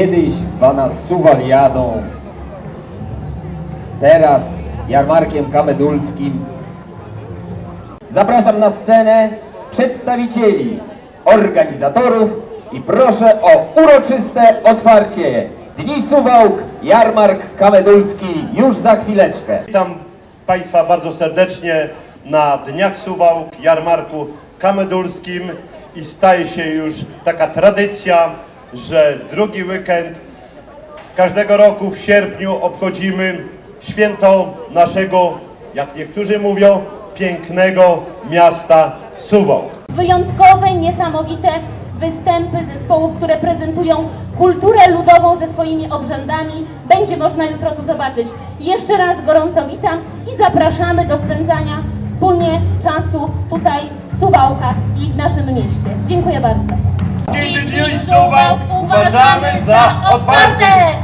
kiedyś zwana Suwaliadą, teraz jarmarkiem kamedulskim. Zapraszam na scenę przedstawicieli organizatorów i proszę o uroczyste otwarcie Dni Suwałk, jarmark kamedulski już za chwileczkę. Witam Państwa bardzo serdecznie na Dniach Suwałk, jarmarku kamedulskim i staje się już taka tradycja, że drugi weekend każdego roku w sierpniu obchodzimy święto naszego, jak niektórzy mówią, pięknego miasta Suwałk. wyjątkowe, niesamowite występy zespołów, które prezentują kulturę ludową ze swoimi obrzędami. Będzie można jutro tu zobaczyć. Jeszcze raz gorąco witam i zapraszamy do spędzania wspólnie czasu tutaj w Suwałkach i w naszym mieście. Dziękuję bardzo. Uważamy za otwarte!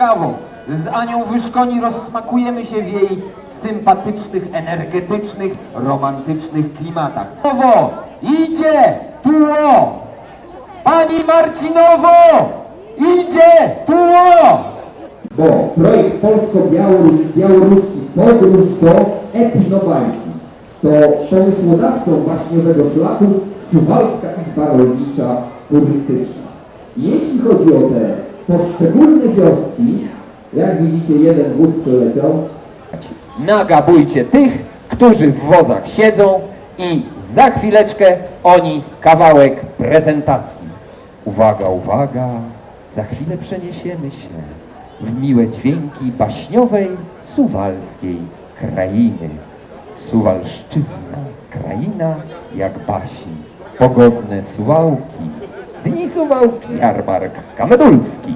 Kawą. Z Anią Wyszkoni rozsmakujemy się w jej sympatycznych, energetycznych, romantycznych klimatach. Nowo! Idzie! Tuło! Pani Marcinowo! Idzie! Tuło! Bo projekt polsko-białoruski Podróż do Etnobajki to pomysłodawcą baśniowego szlaku Suwalska Izba Rolnicza Turystyczna. Jeśli chodzi o te poszczególne wioski, jak widzicie jeden wóz przeleciał. Nagabujcie tych, którzy w wozach siedzą i za chwileczkę oni kawałek prezentacji. Uwaga, uwaga, za chwilę przeniesiemy się w miłe dźwięki baśniowej suwalskiej krainy. Suwalszczyzna, kraina jak baśń, pogodne suwałki, dni suwałki, jarmark kamedulski.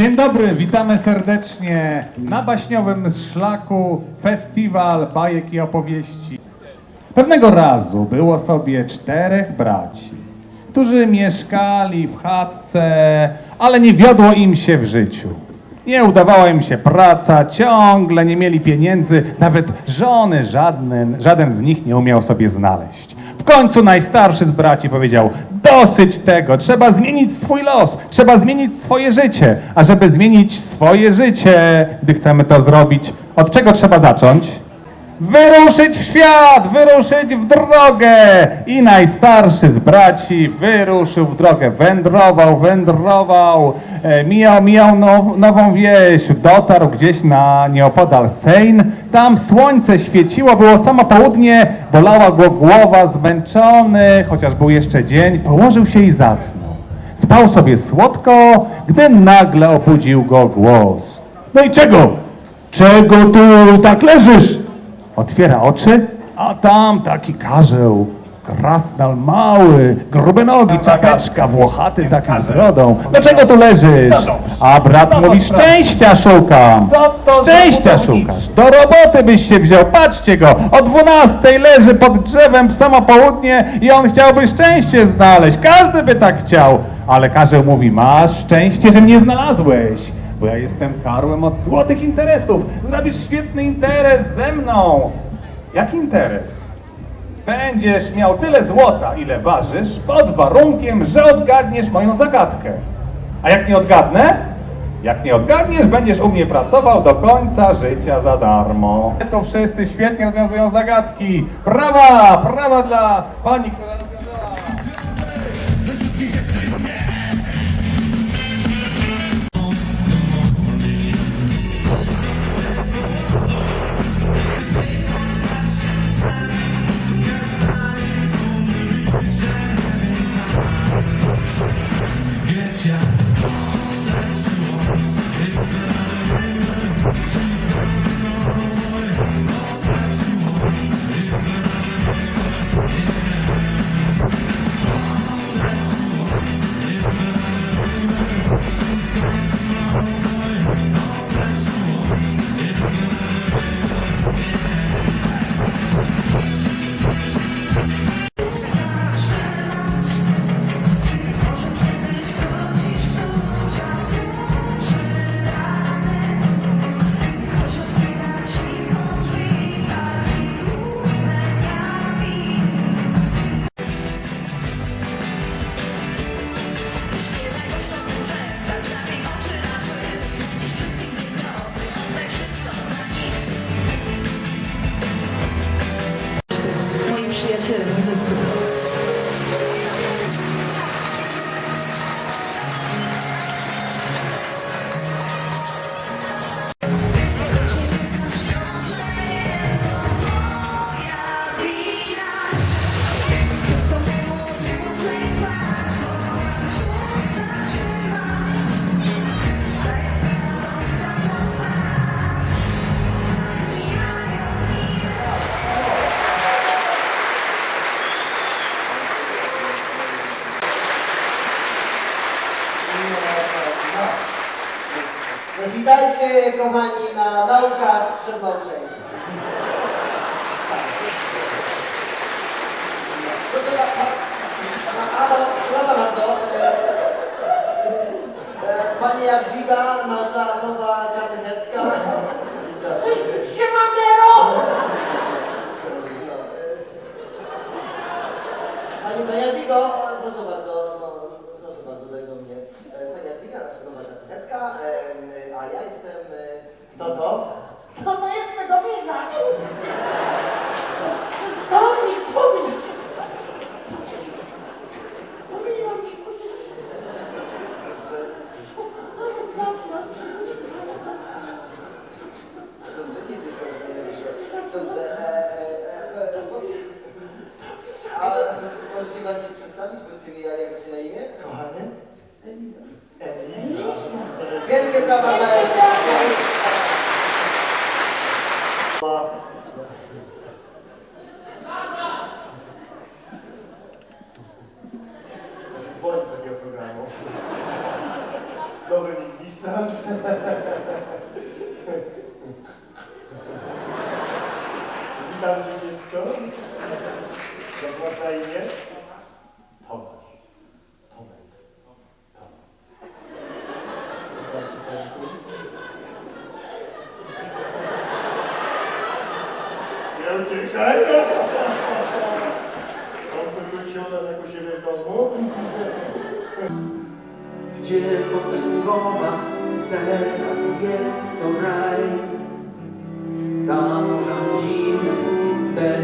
Dzień dobry, witamy serdecznie na baśniowym szlaku Festiwal Bajek i Opowieści. Pewnego razu było sobie czterech braci, którzy mieszkali w chatce, ale nie wiodło im się w życiu. Nie udawała im się praca, ciągle nie mieli pieniędzy, nawet żony żaden, żaden z nich nie umiał sobie znaleźć. Końcu najstarszy z braci powiedział: Dosyć tego, trzeba zmienić swój los, trzeba zmienić swoje życie. A żeby zmienić swoje życie, gdy chcemy to zrobić, od czego trzeba zacząć? Wyruszyć w świat, wyruszyć w drogę! I najstarszy z braci wyruszył w drogę, wędrował, wędrował, e, mijał, mijał now, nową wieś, dotarł gdzieś na nieopodal Sejn. Tam słońce świeciło, było samo południe, bolała go głowa, zmęczony, chociaż był jeszcze dzień, położył się i zasnął. Spał sobie słodko, gdy nagle obudził go głos. No i czego? Czego tu tak leżysz? Otwiera oczy, a tam taki karzeł, krasnal mały, grube nogi, czapeczka, włochaty taki z brodą. Dlaczego tu leżysz? A brat mówi, szczęścia szukam. Szczęścia szukasz. Do roboty byś się wziął. Patrzcie go, o 12 leży pod drzewem w samo południe i on chciałby szczęście znaleźć. Każdy by tak chciał. Ale karzeł mówi, masz szczęście, że mnie znalazłeś. Bo ja jestem karłem od złotych interesów. Zrobisz świetny interes ze mną. Jaki interes? Będziesz miał tyle złota, ile ważysz, pod warunkiem, że odgadniesz moją zagadkę. A jak nie odgadnę? Jak nie odgadniesz, będziesz u mnie pracował do końca życia za darmo. To wszyscy świetnie rozwiązują zagadki. Brawa! Brawa dla pani, która Yeah.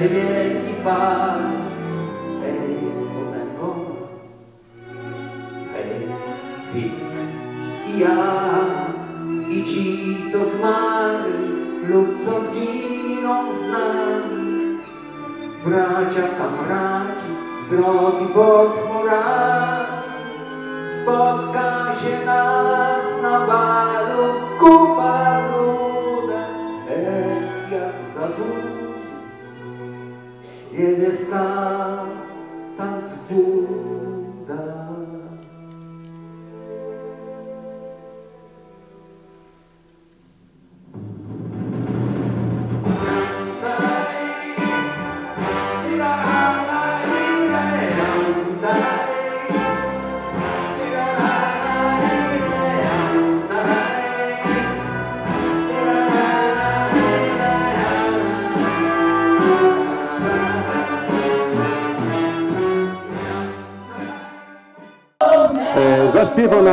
deveria equiparar é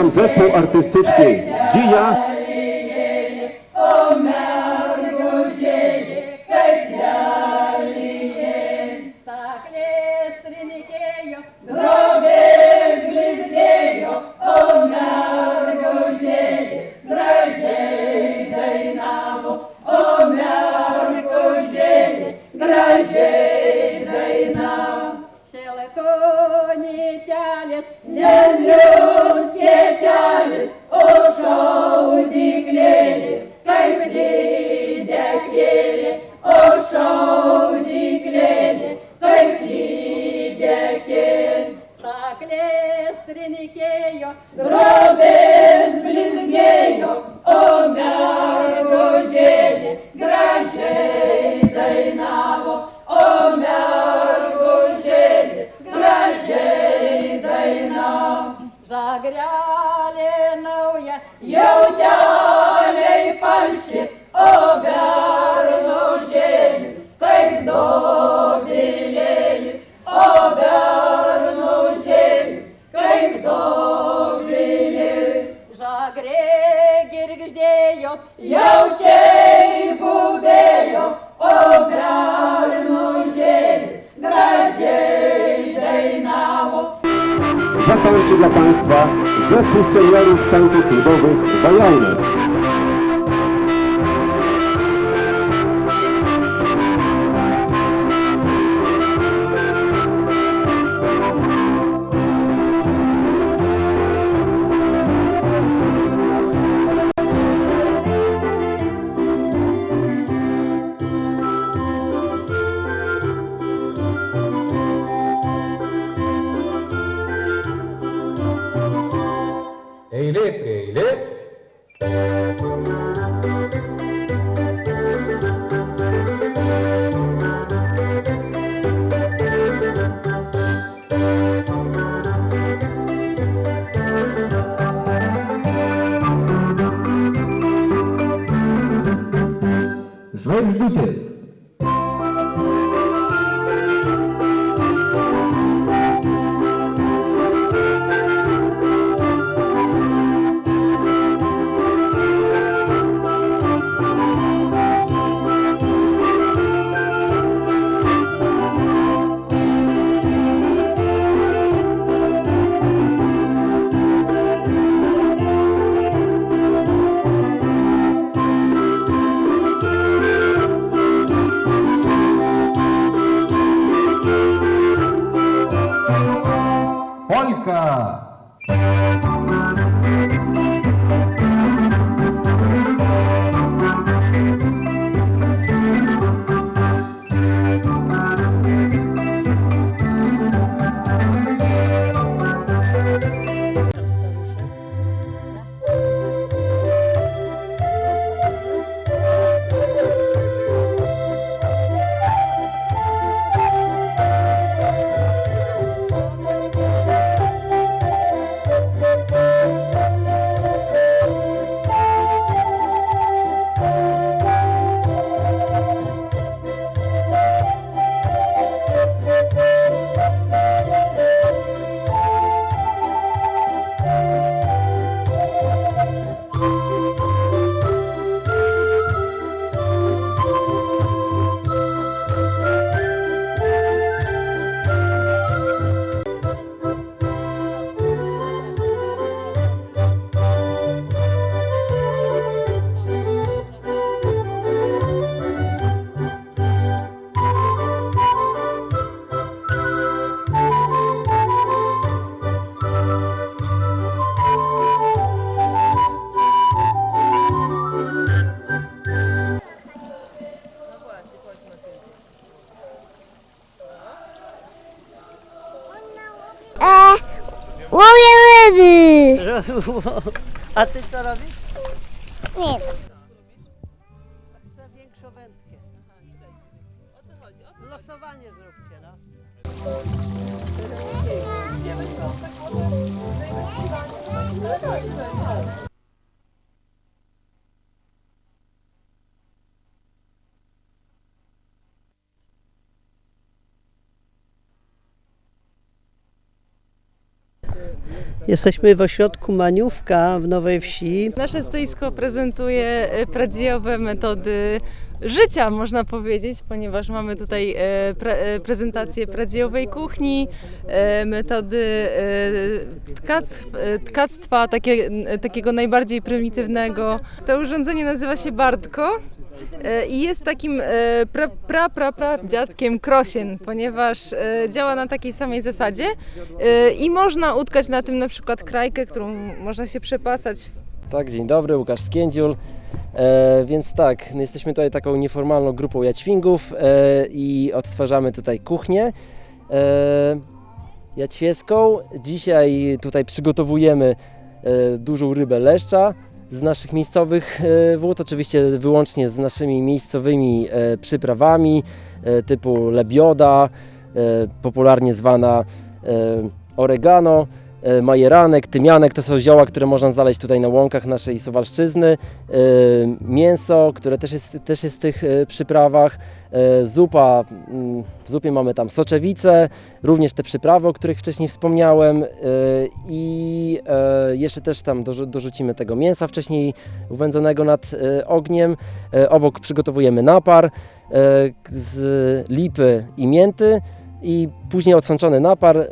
nam zespół artystyczny Gija. Yeah. Zespół seniorów tańców ludowych Bajajne. A ty co robisz? Nie. Chcę większą wędkę. O co chodzi? Losowanie zróbcie, Jesteśmy w ośrodku Maniówka w Nowej Wsi. Nasze stoisko prezentuje e, prawdziwe metody życia, można powiedzieć, ponieważ mamy tutaj e, pre, e, prezentację prawdziwej kuchni, e, metody tkac, tkactwa takie, takiego najbardziej prymitywnego. To urządzenie nazywa się Bartko. I jest takim pra, pra, pra, pra dziadkiem krosien, ponieważ działa na takiej samej zasadzie i można utkać na tym na przykład krajkę, którą można się przepasać Tak, dzień dobry, Łukasz Skiędziul. E, więc tak, no jesteśmy tutaj taką nieformalną grupą jaćwingów e, i odtwarzamy tutaj kuchnię e, jaćwiecką. Dzisiaj tutaj przygotowujemy e, dużą rybę leszcza z naszych miejscowych e, wód, oczywiście wyłącznie z naszymi miejscowymi e, przyprawami e, typu lebioda, e, popularnie zwana e, oregano majeranek, tymianek, to są zioła, które można znaleźć tutaj na łąkach naszej Suwalszczyzny, e, mięso, które też jest, też jest w tych e, przyprawach, e, zupa, mm, w zupie mamy tam soczewice, również te przyprawy, o których wcześniej wspomniałem. E, i e, jeszcze też tam dorzu- dorzucimy tego mięsa wcześniej uwędzonego nad e, ogniem, E, obok przygotowujemy napar e, z lipy i mięty, i później odsączony napar e,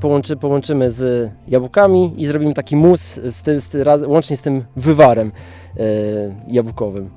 połączy, połączymy z jabłkami i zrobimy taki mus z, z, łącznie z tym wywarem e, jabłkowym.